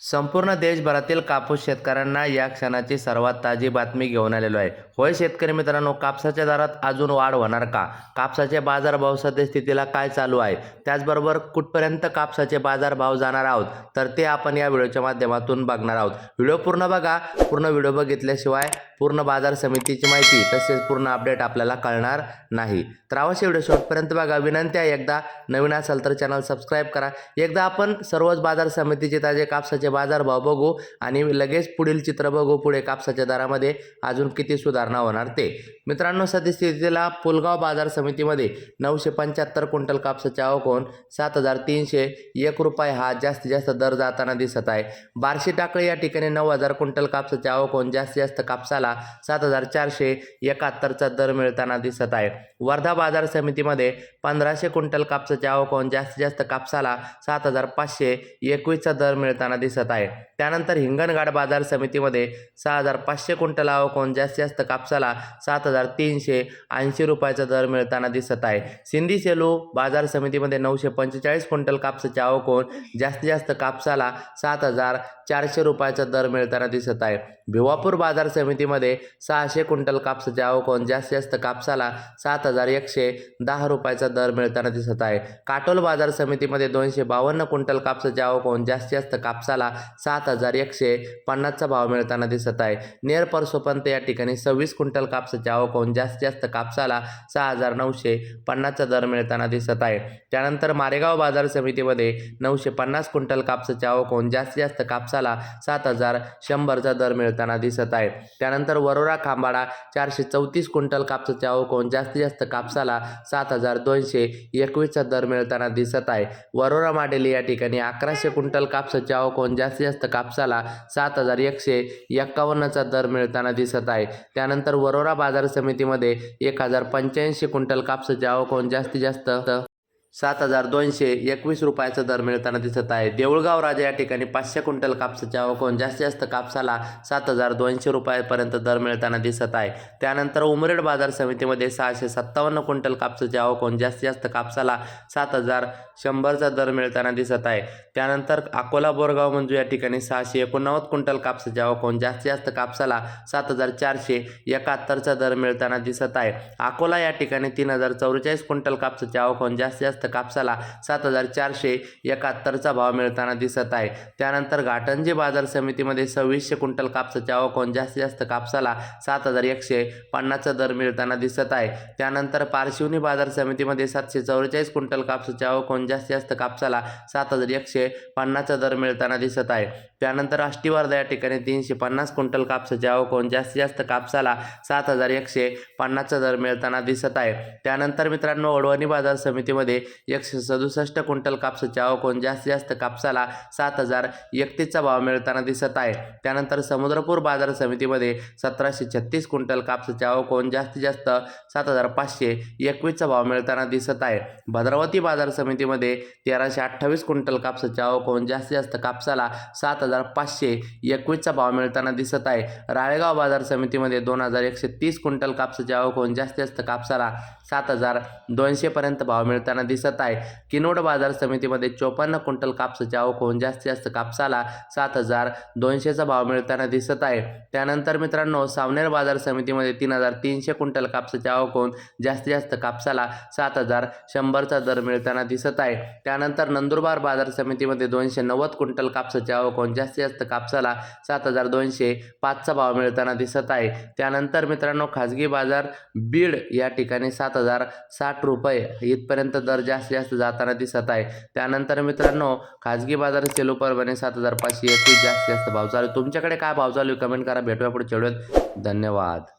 संपूर्ण देशभरातील कापूस शेतकऱ्यांना या क्षणाची सर्वात ताजी बातमी घेऊन आलेलो आहे. होय शेतकरी मित्रांनो कापसाच्या दरात अजून वाढ होणार का? कापसाचे बाजारभाव सद्यस्थितीला काय चालू आहे? त्याचबरोबर कुठपर्यंत कापसाचे बाजारभाव जाणार आहोत? तर ते आपण या व्हिडिओच्या माध्यमातून बघणार आहोत. व्हिडिओ पूर्ण बघा. पूर्ण व्हिडिओ बघितल्याशिवाय पूर्ण बाजार समितीची माहिती तसेच पूर्ण अपडेट आपल्याला कळणार नाही. तर अवश्य व्हिडिओ शेवटपर्यंत बघा. विनंती आहे एकदा नवीन असाल तर चॅनल सबस्क्राईब करा. एकदा आपण सर्वच बाजार समितीचे ताजे कापसाचे बाजारभाव बघू आणि लगेच पुढील चित्र बघू पुढे कापसाच्या दरामध्ये अजून किती सुधारणा होणार ते. मित्रांनो सद्यस्थितीला पुलगाव बाजार समितीमध्ये नऊशे पंच्याहत्तर क्विंटल कापसाचे आवक सात हजार तीनशे एक रुपये हा जास्तीत जास्त दर जाताना दिसत आहे. बार्शी टाकळी या ठिकाणी नऊ हजार क्विंटल कापसाचे आवक होऊन जास्तीत जास्त कापसाला सात हजार चारशे एकाहत्तरचा दर मिळताना दिसत आहे. वर्धा बाजार समितीमध्ये पंधराशे क्विंटल कापसाचे आवक होऊन जास्तीत जास्त कापसाला सात हजार पाचशे एकवीसचा दर मिळताना दिसत आहे. त्यानंतर हिंगणघाट बाजार समितीमध्ये सहा हजार पाचशे क्विंटल आवक होऊन जास्तीत जास्त कापसाला सात हजार तीनशे ऐंशी रुपयाचा दर मिळताना दिसत आहे. सिंधी सेलू बाजार समितीमध्ये नऊशे पंचेचाळीस क्विंटल कापसाची आवक होऊन जास्तीत जास्त कापसाला सात हजार चारशे रुपयाचा दर मिळताना दिसत आहे. भिवापूर बाजार समितीमध्ये सहाशे क्विंटल कापसाची आवक होऊन जास्तीत जास्त कापसाला सात हजार एकशे दहा रुपयाचा दर मिळताना दिसत आहे. काटोल बाजार समितीमध्ये दोनशे बावन्न क्विंटल कापसाची आवक होऊन जास्तीत जास्त कापसाला सात हजार एकशे पन्नासचा भाव मिळताना दिसत आहे. नेर परसोपंत या ठिकाणी सव्वीस क्विंटल कापसाची आवक होऊन जास्तीत जास्त कापसाला सहा हजार नऊशे पन्नासचा दर मिळताना दिसत आहे. त्यानंतर मारेगाव बाजार समितीमध्ये नऊशे पन्नास क्विंटल कापसाची आवक होऊन जास्तीत जास्त कापसाला सात हजार शंभरचा दर करताना दिसत आहे त्यानंतर वरोरा खांबाडा चारशे चौतीस क्विंटल कापसाची आवक जास्तीत जास्त कापसाला सात हजार दोनशे एकवीसचा दर मिळताना दिसत आहे. वरोरा माडेली या ठिकाणी अकराशे क्विंटल कापसाचे आवक जास्तीत जास्त कापसाला सात हजार एकशे एक्कावन्नचा दर मिळताना दिसत आहे. त्यानंतर वरोरा बाजार समितीमध्ये एक हजार पंच्याऐंशी क्विंटल कापसाचे आवक जास्तीत जास्त सात हजार दोनशे एकवीस रुपयाचा दर मिळताना दिसत आहे. देऊळगाव राजा या ठिकाणी पाचशे क्विंटल कापसाच्या आवक जास्तीत जास्त कापसाला सात हजार दोनशे रुपयापर्यंत दर मिळताना दिसत आहे. त्यानंतर उमरेड बाजार समितीमध्ये सहाशे सत्तावन्न क्विंटल कापसाच्या अवकून जास्तीत जास्त कापसाला सात हजार शंभरचा दर मिळताना दिसत आहे. त्यानंतर अकोला बोरगाव मंजू या ठिकाणी सहाशे एकोणनव्वद क्विंटल कापसाच्या अवकून जास्तीत जास्त कापसाला सात हजार चारशे एकाहत्तरचा दर मिळताना दिसत आहे. अकोला या ठिकाणी तीन हजार चौवेचाळीस क्विंटल कापसाच्या अवकून जास्तीत जास्त कापसाला सात हजार चारशे एकाहत्तरचा भाव मिळताना दिसत आहे. त्यानंतर घाटंजी बाजार समितीमध्ये सव्वीसशे क्विंटल कापसाची आवक होऊन जास्तीत जास्त कापसाला सात हजार एकशे पन्नासचा दर मिळताना दिसत आहे. त्यानंतर पारशिवनी बाजार समितीमध्ये सातशे चौवेचाळीस क्विंटल कापसाची आवक होऊन जास्तीत जास्त कापसाला सात हजार एकशे पन्नासचा दर मिळताना दिसत आहे. त्यानंतर आष्टीवर्धा या ठिकाणी तीनशे पन्नास क्विंटल कापसाची आवक होऊन जास्तीत जास्त कापसाला सात हजार एकशे पन्नासचा दर मिळताना दिसत आहे. त्यानंतर मित्रांनो ओढवणी बाजार समितीमध्ये एकशे सदुसष्ट क्विंटल कापसाची आवक होऊन जास्तीत जास्त कापसाला सात हजार एकतीसचा भाव मिळताना दिसत आहे. त्यानंतर समुद्रपूर बाजार समितीमध्ये सतराशे छत्तीस क्विंटल कापसाची आवक होऊन जास्तीत जास्त सात हजार पाचशे एकवीसचा भाव मिळताना दिसत आहे. भद्रावती बाजार समितीमध्ये तेराशे अठ्ठावीस क्विंटल कापसाची आवक होऊन जास्तीत जास्त कापसाला सात हजार पाचशे एकवीसचा भाव मिळताना दिसत आहे. राळेगाव बाजार समितीमध्ये दोन हजार एकशे तीस क्विंटल कापसाची आवक होऊन जास्तीत जास्त कापसाला सात हजार दोनशेपर्यंत भाव मिळताना दिसत दिसत आहे. किनोड बाजार समितीमध्ये चोपन्न क्विंटल कापसाची आवक होऊन जास्तीत जास्त कापसाला सात हजार दोनशेचा भाव मिळताना दिसत आहे. त्यानंतर मित्रांनो सावनेर बाजार समितीमध्ये तीन हजार तीनशे क्विंटल कापसाची आवक होऊन जास्तीत जास्त कापसाला सात हजार शंभरचा दर मिळताना दिसत आहे. त्यानंतर नंदुरबार बाजार समितीमध्ये दोनशे नव्वद क्विंटल कापसाची आवक होऊन जास्तीत जास्त कापसाला सात हजार दोनशे पाचचा भाव मिळताना दिसत आहे. त्यानंतर मित्रांनो खाजगी बाजार बीड या ठिकाणी सात हजार साठ रुपये इथपर्यंत दर जास्तीत जास्त जाताना दिसत आहे. त्यानंतर मित्रांनो खाजगी बाजार सेलू परभणी सात हजार पाचशे एकवीस जास्तीत जास्त भाव चालू तुमच्याकडे काय भाव चालू आहे? कमेंट करा. भेटूया पुढे व्हिडिओत. धन्यवाद.